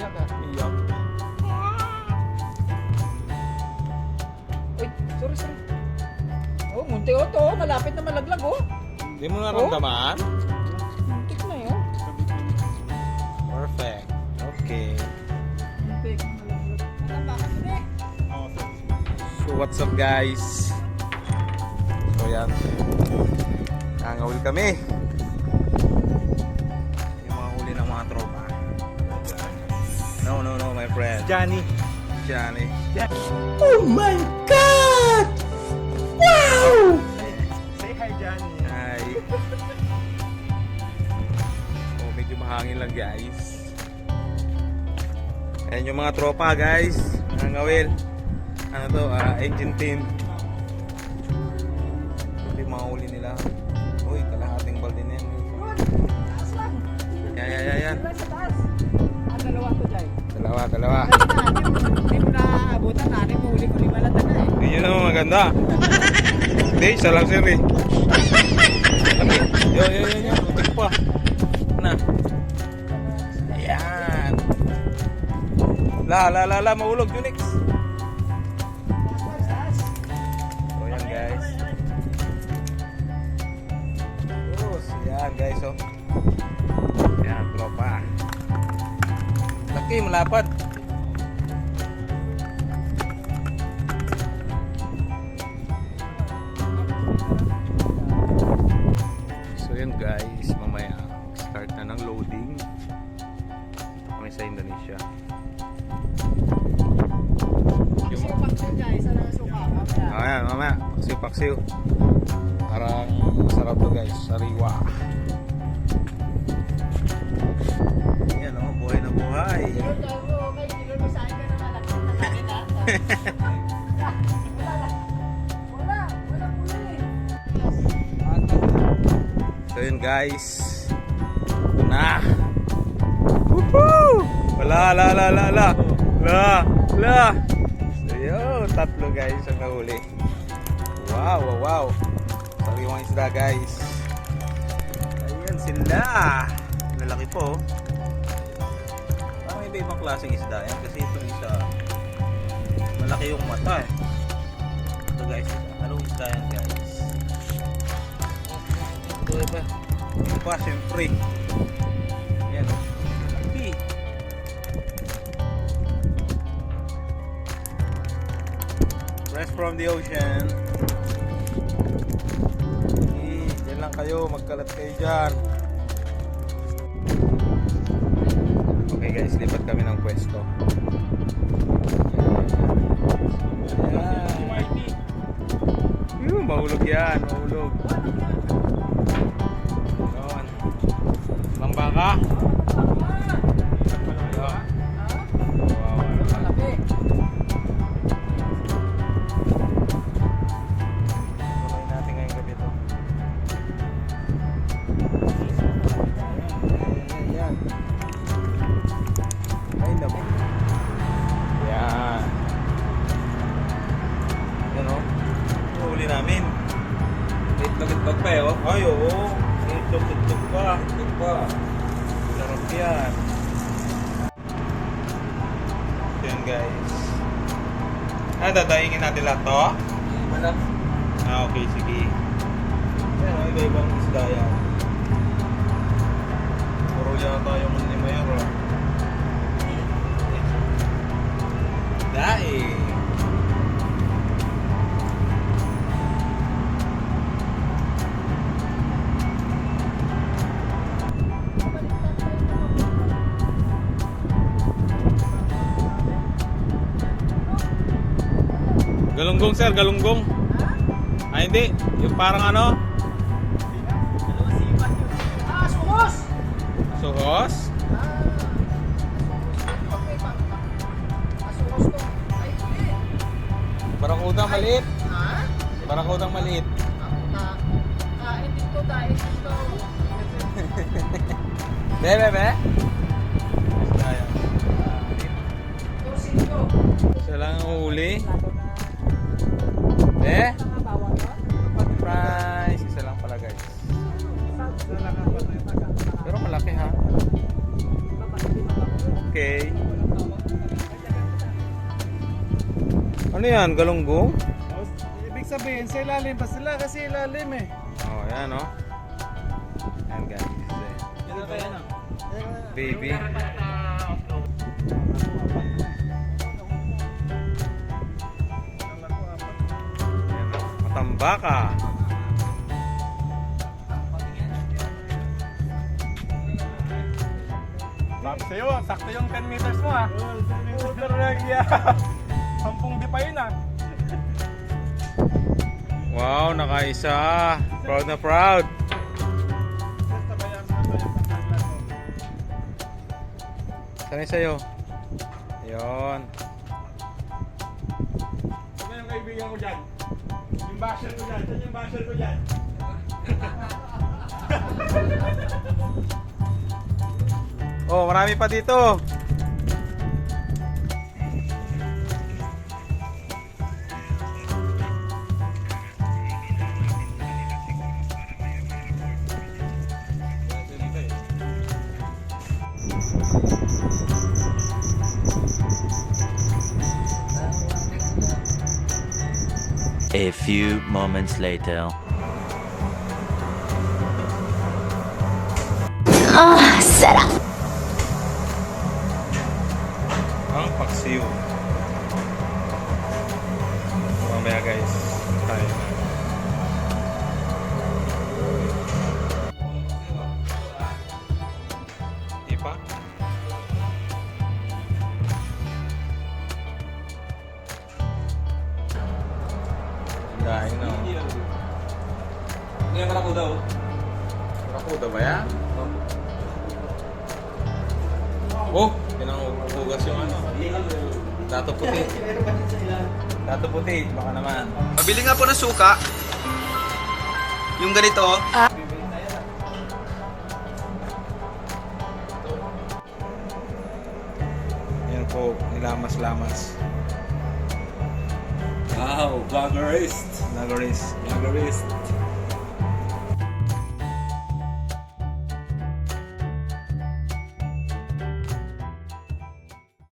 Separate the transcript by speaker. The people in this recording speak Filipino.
Speaker 1: Iyak ah.
Speaker 2: Iyak.
Speaker 1: Uy, sorry, sorry. Oh, munti oh to. Malapit na malaglag oh.
Speaker 2: Hindi mo naramdaman?
Speaker 1: Muntik na yun.
Speaker 2: Perfect. Okay.
Speaker 1: Muntik?
Speaker 2: So what's up guys? So yan. Nangawil kami. No, no, no, my friend.
Speaker 3: Johnny.
Speaker 2: Johnny.
Speaker 3: Oh my God! Wow! Say hi, Johnny.
Speaker 2: Hi. Oh, medyo mahangin lang guys. Ayan yung mga tropa guys. Nangawil. Ano to? ah, engine team. Ito yung mga huli nila. Uy, kalahating balde na yan. Yan, yan, yan, yan.
Speaker 1: Dalawa,
Speaker 2: dalawa.
Speaker 1: Hindi mo naaabutan. Nanin mo huli ko lima lang na eh.
Speaker 2: Yun naman maganda. Hindi, isa lang sir eh. Yo, yo, yo, yo. Butik pa. Na. Ayan. La, la, la, la. Mahulog, Unix. Laki, malapad. So yun guys, mamaya start na ng loading. Kami sa Indonesia. Yung.
Speaker 1: Ano? Mamaya.
Speaker 2: ayan, mamaya, paksiw paksiw. Parang masarap to guys, sariwa. Yan So yun guys. Ito na. Woohoo! Wala, la, la, la, la. La, la. So yun, tatlo guys ang nahuli. Wow, wow, wow. Sariwang isda guys. Ayan sila. Lalaki po. Parang iba ibang klaseng isda yan kasi itong isa malaki yung mata eh. Ito guys, anong isda yan guys? Ito ba? Ito pa, syempre. Yan o. Laki. Fresh from the ocean. Eh, dyan lang kayo. Magkalat kayo dyan. Okay guys, lipat kami ng pwesto. Ayan. Yun, mahulog yan. Mahulog. Itlog-itlog pa eh, oh. Ay, oo. Itlog-itlog pa. Itlog pa. Sarap yan. Yan, guys. Ah, dadaingin natin lahat to?
Speaker 1: Malak.
Speaker 2: Ah, okay, sige. Yan, oh, iba-ibang isda yan. Puro yata yung ni Mayro. Daing. Galunggong sir, galunggong. Ay hindi, yung parang ano,
Speaker 1: Ah,
Speaker 2: suhos.
Speaker 1: Ah, hindi.
Speaker 2: Barakudang maliit.
Speaker 1: Ha?
Speaker 2: Barakudang maliit.
Speaker 1: Ah, kain dito dahil dito.
Speaker 2: Bebe, be.
Speaker 1: Ito, sino?
Speaker 2: Isa lang eh? Price. Isa lang pala guys. Pero malaki ha. Okay. Ano yan? Galunggong?
Speaker 3: Ibig sabihin sa ilalim pa sila kasi ilalim eh.
Speaker 2: Oh, oh. yan oh. Yan guys.
Speaker 1: Yan.
Speaker 2: Baby. Matambaka.
Speaker 3: Sabi sa'yo, sakto yung 10 meters mo ah. Oo, talaga yan. Sampung di pa yun ah.
Speaker 2: Wow, nakaisa. Proud na proud. Sanay sa'yo. Yun.
Speaker 3: Ano yung kaibigan ko dyan? Yung basher ko dyan. Saan yung basher ko dyan?
Speaker 2: Oh, marami pa dito.
Speaker 4: A few moments later.
Speaker 2: Ah, oh, set up. Ang pagsiyo. Dahil na.
Speaker 1: Yung karakuda oh?
Speaker 2: Rakuda ba yan? Oh, pinangugas yung ano. Dato puti. Dato puti, baka naman.
Speaker 1: Pabili nga po ng suka. Yung ganito. oh.
Speaker 2: Yan po, nilamas-lamas.
Speaker 1: Wow, vloggerist.
Speaker 2: Nagaris.
Speaker 1: Vloggerist.